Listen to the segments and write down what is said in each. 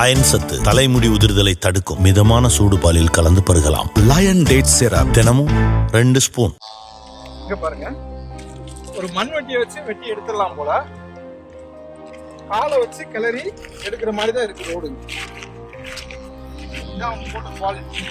Iron சத்து தலைமுடி உதிர்தலை தடுக்கும். மிதமான சூடு பாலில் கலந்து பருகலாம். லயன் டேட் சிரப் தினமும் ரெண்டு ஸ்பூன். இங்க பாருங்க. ஒரு மண் வெட்டியை வச்சு வெட்டி எடுத்துடலாம் போல. காலை வச்சு கிளறி எடுக்கிற மாதிரி தான் இருக்கு ரோடு. இதான் அவங்க போட்ட குவாலிட்டி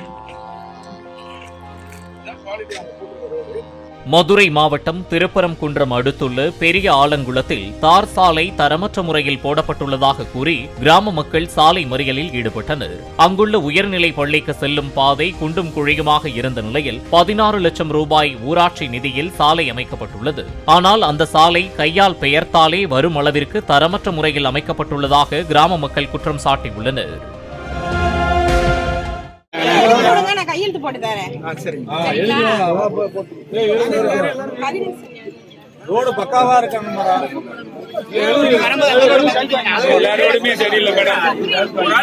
இதான் குவாலிட்டி அவங்க போட்டுருக்க ரோடு. மதுரை மாவட்டம் திருப்பரங்குன்றம் அடுத்துள்ள பெரிய ஆலங்குளத்தில் தார் சாலை தரமற்ற முறையில் போடப்பட்டுள்ளதாக கூறி கிராம மக்கள் சாலை மறியலில் ஈடுபட்டனர். அங்குள்ள உயர்நிலை பள்ளிக்கு செல்லும் பாதை குண்டும் குழியுமாக இருந்த நிலையில் பதினாறு லட்சம் ரூபாய் ஊராட்சி நிதியில் சாலை அமைக்கப்பட்டுள்ளது. ஆனால் அந்த சாலை கையால் பெயர்த்தாலே வரும் அளவிற்கு தரமற்ற முறையில் அமைக்கப்பட்டுள்ளதாக கிராம மக்கள் குற்றம் சாட்டியுள்ளனர். நான் கையெழுத்து போட்டு தரேன். ரோடு பக்காவா இருக்காங்க எல்லா ரோடுமே சரியில்லை மேடம்.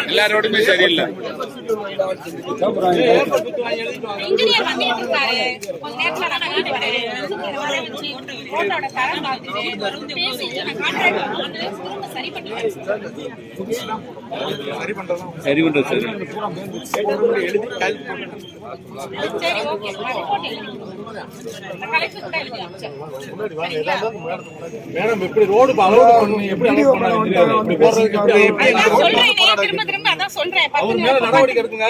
எல்லா ரோடுமே சரியில்லை. சரி பண்ணி சரி பண்றதும் சரி பண்றது சரி. சரி ஓகே நான் ரிப்போர்ட் எழுதி கலெக்டர் கூட எழுதி அனுப்பிச்சேன். மேடம் எப்படி ரோடு அலோட் பண்ணணும். எப்படி இப்படி போடுறதுக்கு எப்படி சொல்றேன் திரும்ப திரும்ப அதான் சொல்றேன். பத்து அவர் மேல நடவடிக்கை எடுக்குங்க.